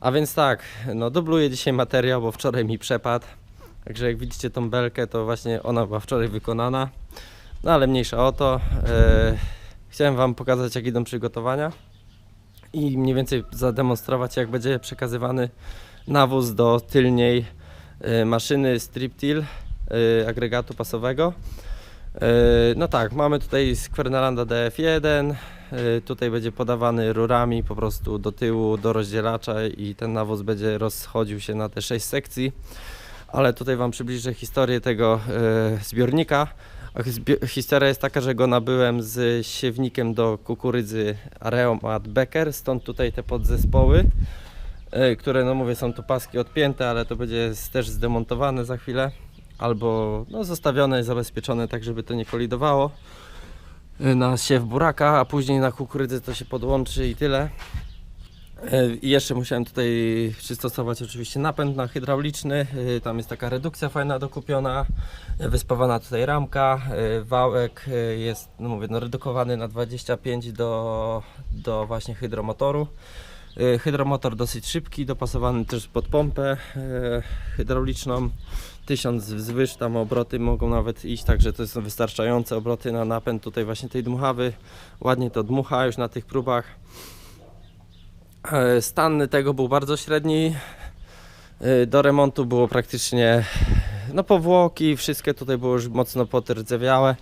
A więc tak, no dubluję dzisiaj materiał, bo wczoraj mi przepadł. Także jak widzicie tą belkę, to właśnie ona była wczoraj wykonana. No ale mniejsza o to. E, chciałem Wam pokazać jak idą przygotowania i mniej więcej zademonstrować jak będzie przekazywany nawóz do tylniej e, maszyny strip-till e, agregatu pasowego. E, No tak, mamy tutaj z Quernelanda DF1, e, tutaj będzie podawany rurami po prostu do tyłu, do rozdzielacza i ten nawóz będzie rozchodził się na te 6 sekcji. Ale tutaj Wam przybliżę historię tego e, zbiornika. Historia jest taka, że go nabyłem z siewnikiem do kukurydzy Areomat Becker, stąd tutaj te podzespoły, które no mówię są tu paski odpięte, ale to będzie też zdemontowane za chwilę albo no, zostawione zabezpieczone tak, żeby to nie kolidowało e, na siew buraka, a później na kukurydzę to się podłączy i tyle. E, I jeszcze musiałem tutaj przystosować oczywiście napęd na hydrauliczny. E, Tam jest taka redukcja fajna dokupiona, wyspawana tutaj ramka, wałek jest, no mówię, no redukowany na 25 do, do właśnie hydromotoru. Hydromotor dosyć szybki, dopasowany też pod pompę hydrauliczną. 1000 wzwyż, tam obroty mogą nawet iść, także to są wystarczające obroty na napęd tutaj właśnie tej dmuchawy. Ładnie to dmucha już na tych próbach. E, Stan tego był bardzo średni. E, Do remontu było praktycznie no powłoki, wszystkie tutaj było już mocno potrdzewiałe.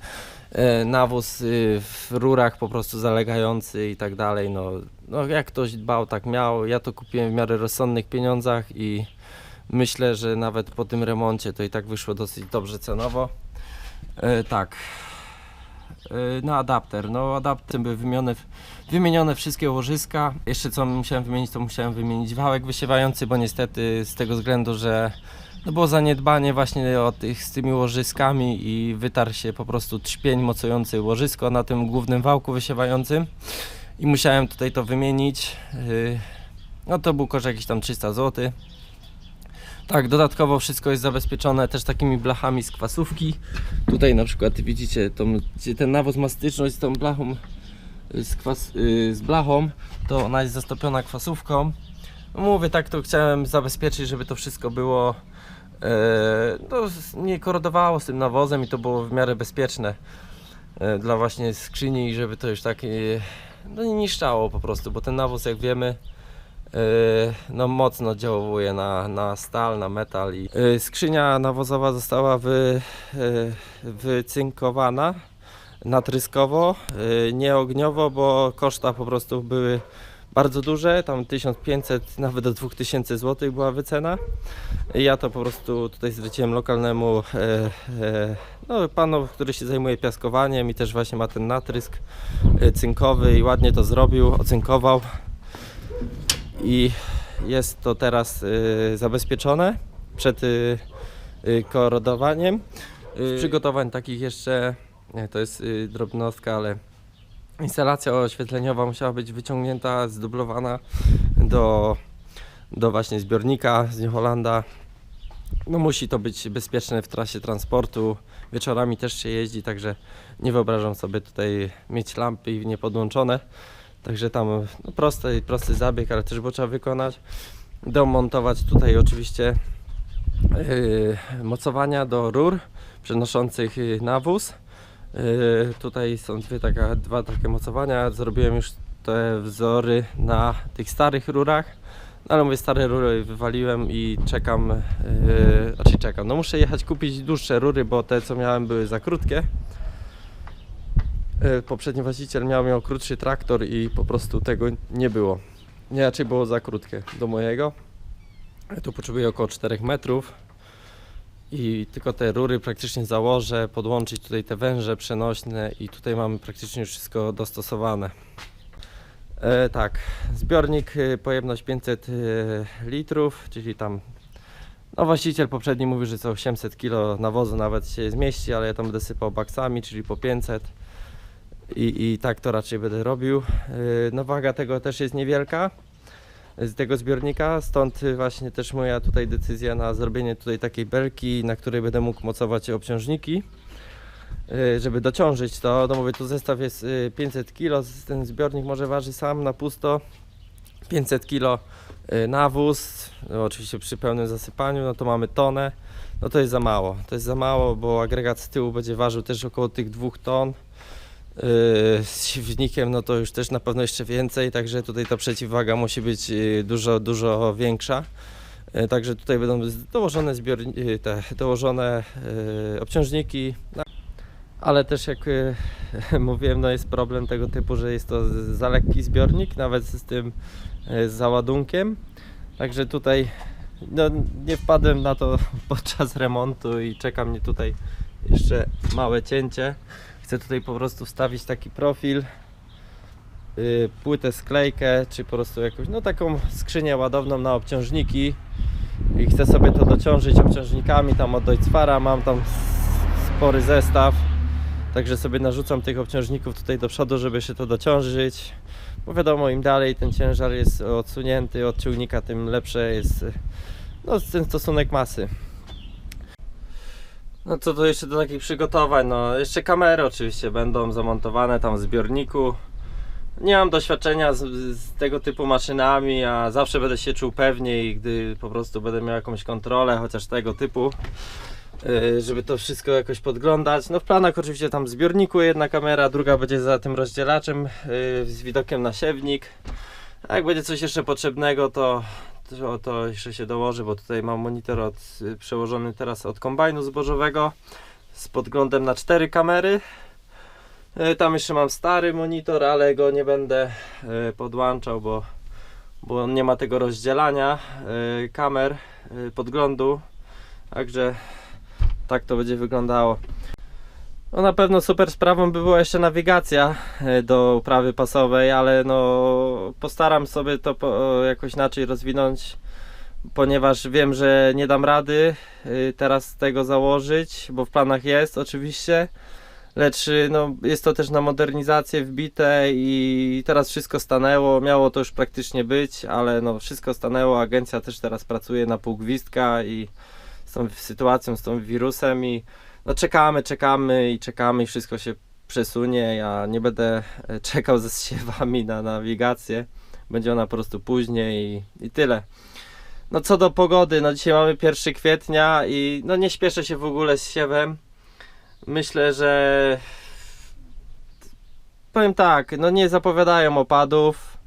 E, Nawóz y, w rurach po prostu zalegający i tak dalej. No, no jak ktoś dbał, tak miał. Ja to kupiłem w miarę rozsądnych pieniądzach i myślę, że nawet po tym remoncie to i tak wyszło dosyć dobrze cenowo. E, tak. E, No adapter, no adapter były wymienione, wymienione wszystkie łożyska. Jeszcze co musiałem wymienić, to musiałem wymienić wałek wysiewający, bo niestety z tego względu, że no było zaniedbanie właśnie o tych z tymi łożyskami i wytarł się po prostu trzpień mocujący łożysko na tym głównym wałku wysiewającym i musiałem tutaj to wymienić. Yy, No to był koszt jakiś tam 300 zł. Tak, dodatkowo wszystko jest zabezpieczone też takimi blachami z kwasówki. Tutaj na przykład widzicie, tą, gdzie ten nawóz ma styczność z tą blachą, z, kwas, y, z blachą, to ona jest zastopiona kwasówką. Mówię, tak to chciałem zabezpieczyć, żeby to wszystko było e, nie korodowało z tym nawozem i to było w miarę bezpieczne e, dla właśnie skrzyni żeby to już tak e, no, nie niszczało po prostu, bo ten nawóz jak wiemy no mocno oddziałuje na, na stal, na metal i e, skrzynia nawozowa została wy, e, wycynkowana natryskowo, e, nie ogniowo, bo koszta po prostu były bardzo duże, tam 1500 nawet do 2000 zł była wycena. Ja to po prostu tutaj zwróciłem lokalnemu e, e, no, panu, który się zajmuje piaskowaniem i też właśnie ma ten natrysk e, cynkowy i ładnie to zrobił, ocynkował i jest to teraz e, zabezpieczone przed e, e, korodowaniem. Z przygotowań takich jeszcze, to jest drobnostka, ale instalacja oświetleniowa musiała być wyciągnięta, zdublowana do, do właśnie zbiornika z New Hollanda. No musi to być bezpieczne w trasie transportu. Wieczorami też się jeździ, także nie wyobrażam sobie tutaj mieć lampy i niepodłączone. Także tam no, prosty, prosty zabieg, ale też było trzeba wykonać. Domontować tutaj oczywiście yy, mocowania do rur przenoszących yy, nawóz. Yy, tutaj są dwie taka, dwa takie mocowania. Zrobiłem już te wzory na tych starych rurach. No, ale mówię, stare rury wywaliłem i czekam, yy, znaczy czekam, no muszę jechać kupić dłuższe rury, bo te co miałem były za krótkie. Yy, poprzedni właściciel miał, miał krótszy traktor i po prostu tego nie było. Nie, raczej było za krótkie do mojego. Tu potrzebuję około 4 metrów i tylko te rury praktycznie założę, podłączyć tutaj te węże przenośne i tutaj mamy praktycznie już wszystko dostosowane. E, tak, zbiornik, y, pojemność 500 y, litrów, czyli tam no właściciel poprzedni mówił, że co 800 kg nawozu nawet się zmieści, ale ja tam będę sypał baksami, czyli po 500 i, i tak to raczej będę robił. Y, no waga tego też jest niewielka z tego zbiornika, stąd y, właśnie też moja tutaj decyzja na zrobienie tutaj takiej belki, na której będę mógł mocować obciążniki, y, żeby dociążyć to. No mówię, tu zestaw jest y, 500 kg, ten zbiornik może waży sam na pusto 500 kg, y, nawóz, no oczywiście przy pełnym zasypaniu, no to mamy tonę, no to jest za mało. To jest za mało, bo agregat z tyłu będzie ważył też około tych dwóch ton. Yy, z siewnikiem no to już też na pewno jeszcze więcej, także tutaj ta przeciwwaga musi być yy, dużo, dużo większa. Yy, Także tutaj będą dołożone zbiorni- te dołożone obciążniki, no, ale też jak mówiłem, no jest problem tego typu, że jest to za lekki zbiornik, nawet z tym załadunkiem. Także tutaj no, nie wpadłem na to podczas remontu i czeka mnie tutaj jeszcze małe cięcie. Chcę tutaj po prostu wstawić taki profil, yy, płytę sklejkę, czy po prostu jakąś, no taką skrzynię ładowną na obciążniki. I chcę sobie to dociążyć obciążnikami, tam od Deutzfara mam tam spory zestaw, także sobie narzucam tych obciążników tutaj do przodu, żeby się to dociążyć, bo wiadomo im dalej ten ciężar jest odsunięty od ciągnika, tym lepsze jest y, no, ten stosunek masy. No co to jeszcze do takich przygotowań? No jeszcze kamery oczywiście będą zamontowane tam w zbiorniku. Nie mam doświadczenia z, z tego typu maszynami, a zawsze będę się czuł pewniej, gdy po prostu będę miał jakąś kontrolę, chociaż tego typu, yy, żeby to wszystko jakoś podglądać. No w planach oczywiście tam w zbiorniku jedna kamera, druga będzie za tym rozdzielaczem yy, z widokiem na siewnik. A jak będzie coś jeszcze potrzebnego, to, to, to jeszcze się dołoży, bo tutaj mam monitor od, przełożony teraz od kombajnu zbożowego z podglądem na cztery kamery. Y, Tam jeszcze mam stary monitor, ale go nie będę y, podłączał, bo, bo on nie ma tego rozdzielania y, kamer podglądu. Także tak to będzie wyglądało. No na pewno super sprawą by była jeszcze nawigacja e, do uprawy pasowej, ale no postaram sobie to po, jakoś inaczej rozwinąć, ponieważ wiem, że nie dam rady y, teraz tego założyć, bo w planach jest oczywiście, lecz no, jest to też na modernizację wbite i teraz wszystko stanęło, miało to już praktycznie być, ale no wszystko stanęło, agencja też teraz pracuje na pół gwizdka i z tą sytuacją, z tą wirusem i no czekamy, czekamy i czekamy i wszystko się przesunie. Ja nie będę e, czekał ze zsiewami na nawigację. Będzie ona po prostu później i, i tyle. No co do pogody, no dzisiaj mamy 1 kwietnia i no nie śpieszę się w ogóle z siewem. Myślę, że powiem tak, no nie zapowiadają opadów.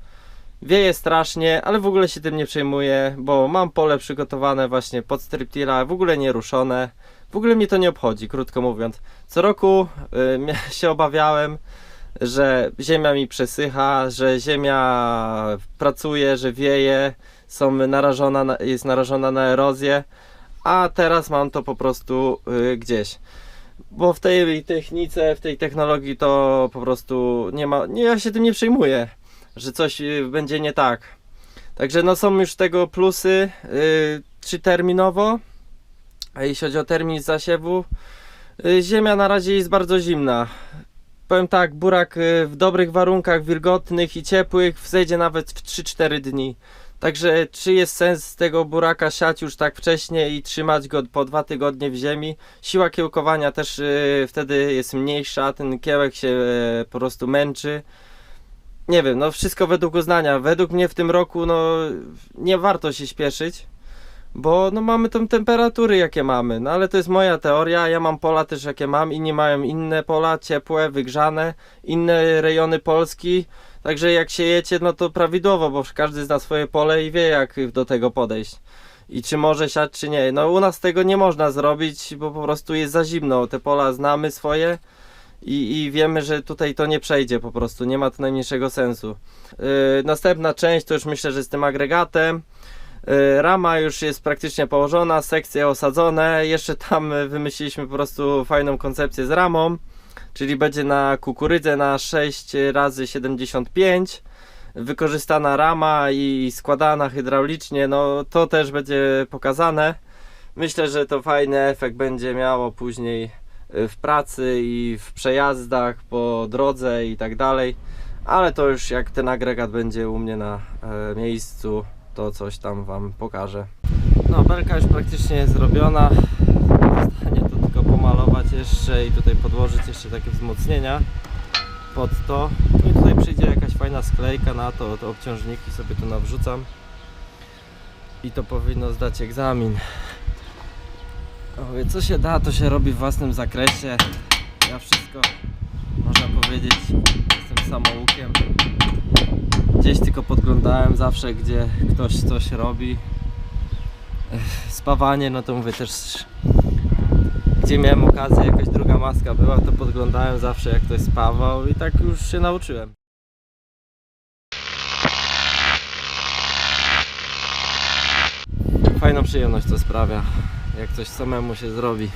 Wieje strasznie, ale w ogóle się tym nie przejmuję, bo mam pole przygotowane właśnie pod striptila, w ogóle nie ruszone. W ogóle mnie to nie obchodzi, krótko mówiąc. Co roku y, się obawiałem, że ziemia mi przesycha, że ziemia pracuje, że wieje, są narażona na, jest narażona na erozję, a teraz mam to po prostu y, gdzieś. Bo w tej technice, w tej technologii to po prostu nie ma, nie, ja się tym nie przejmuję, że coś y, będzie nie tak. Także no są już tego plusy, y, czy terminowo, a jeśli chodzi o termin zasiewu, y, ziemia na razie jest bardzo zimna. Powiem tak, burak y, w dobrych warunkach wilgotnych i ciepłych wzejdzie nawet w 3-4 dni. Także czy jest sens tego buraka siać już tak wcześnie i trzymać go po dwa tygodnie w ziemi? Siła kiełkowania też y, wtedy jest mniejsza, ten kiełek się po prostu męczy. Nie wiem, no wszystko według uznania. Według mnie w tym roku no nie warto się śpieszyć bo no mamy tą temperatury jakie mamy, no ale to jest moja teoria, ja mam pola też jakie mam, inni mają inne pola, ciepłe, wygrzane, inne rejony Polski, także jak siejecie, no to prawidłowo, bo każdy zna swoje pole i wie jak do tego podejść. I czy może siać, czy nie. No u nas tego nie można zrobić, bo po prostu jest za zimno. Te pola znamy swoje i, i wiemy, że tutaj to nie przejdzie po prostu. Nie ma to najmniejszego sensu. Yy, następna część to już myślę, że z tym agregatem. Y, Rama już jest praktycznie położona, sekcje osadzone. Jeszcze tam y, wymyśliliśmy po prostu fajną koncepcję z ramą, czyli będzie na kukurydzę na 6 razy 75 wykorzystana rama i składana hydraulicznie. No to też będzie pokazane. Myślę, że to fajny efekt będzie miało później y, w pracy i w przejazdach po drodze i tak dalej. Ale to już jak ten agregat będzie u mnie na e, miejscu, to coś tam Wam pokażę. No, belka już praktycznie jest zrobiona. Zostanie to tylko pomalować jeszcze i tutaj podłożyć jeszcze takie wzmocnienia pod to. I tutaj przyjdzie jakaś fajna sklejka na to, to obciążniki sobie tu nawrzucam. i to powinno zdać egzamin. Mówię, co się da, to się robi w własnym zakresie. Ja wszystko, można powiedzieć, jestem samoukiem. Gdzieś tylko podglądałem zawsze, gdzie ktoś coś robi. Spawanie, no to mówię też, gdzie miałem okazję, jakaś druga maska była, to podglądałem zawsze jak ktoś spawał i tak już się nauczyłem. Fajną przyjemność to sprawia, jak coś samemu się zrobi.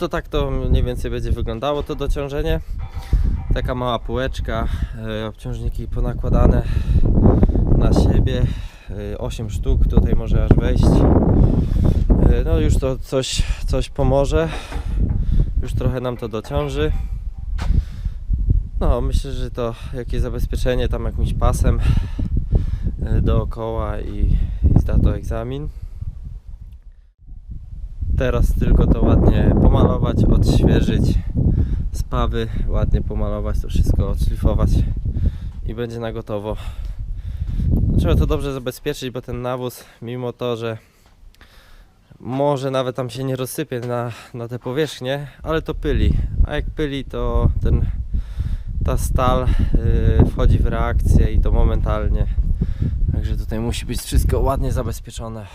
To tak to mniej więcej będzie wyglądało to dociążenie. Taka mała półeczka, e, obciążniki ponakładane na siebie. e, 8 sztuk, tutaj może aż wejść. E, No już to coś, coś pomoże. Już trochę nam to dociąży. No myślę, że to jakieś zabezpieczenie tam jakimś pasem e, dookoła i, i zda to egzamin. Teraz tylko to ładnie pomalować, odświeżyć spawy, ładnie pomalować, to wszystko odszlifować i będzie na gotowo. Trzeba to dobrze zabezpieczyć, bo ten nawóz, mimo to, że może nawet tam się nie rozsypie na, na te powierzchnie, ale to pyli. A jak pyli, to ten, ta stal yy, wchodzi w reakcję i to momentalnie. Także tutaj musi być wszystko ładnie zabezpieczone.